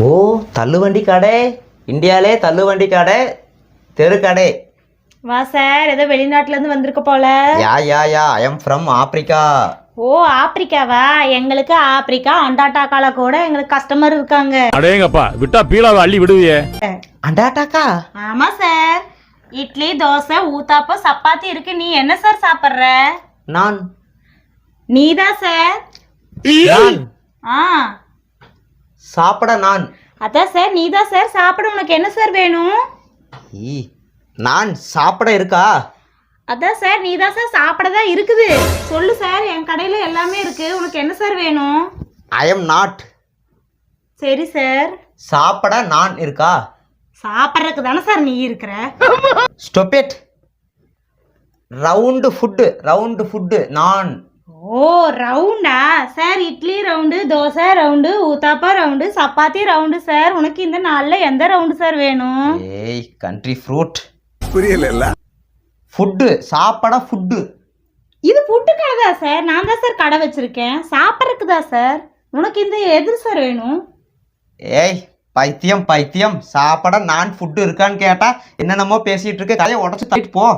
ஓ தள்ளுவண்டி கடை. இந்தியாலே தள்ளுவண்டி கடை. தெரு கடை. வா சார். ஏதோ வெளிநாட்டுல இருந்து வந்திருக்க போல. Yeah yeah yeah. I am from Africa oh ஆப்பிரிக்காவா? எங்களுக்கு ஆப்பிரிக்கா அண்டாட்டாக்கால கூட எங்களுக்கு கஸ்டமர் இருக்காங்க. அடேங்கப்பா விட்டா பீலாவை அள்ளி விடுவியே. அண்டாட்டாக்கா ஆமா சார். இட்லி தோசை ஊத்தாப்பம் சப்பாத்தி இருக்கு. நீ என்ன சார் சாப்பிட்ற? நான். நீதான் சார். நான். ஆ. சாப்பிட நான். அதான் சார் நீதான் சார் சாப்பிட உனக்கு என்ன சார் வேணும்? ஈ நான் சாப்பிட இருக்கா? அதான் சார் நீதான் சார் சாப்பிட தான் இருக்குது. சொல்லு சார் என் கடையில் எல்லாமே இருக்கு. உனக்கு என்ன சார் வேணும்? ஐ எம் நாட் சரி சார். சாப்பிட நான் இருக்கா? சாப்பிட்றதுக்கு தானே சார் நீ இருக்கிற? Stop it round food round food நான். ஓ ரவுண்டா? Sir idli round dosa round uthappa round chapati round sir. உனக்கு இந்த நாளில் எந்த ரவுண்டு சார் வேணும்? ஏய் கண்ட்ரி ஃப்ரூட் புரியல ஃபுட்டு சாப்பிட ஃபுட்டு இது ஃபுட்டு கடை தான் சார்? நான் தான் சார் கடை வச்சிருக்கேன். சாப்பிட்றதுக்கு தான் சார்? உனக்கு இந்த எது சார் வேணும்? ஏய் பைத்தியம் பைத்தியம். சாப்பிட நான் ஃபுட்டு இருக்கான்னு கேட்டா என்னென்னமோ பேசிட்டு இருக்க. கதையை உடச்சு தள்ளிட்டு போ.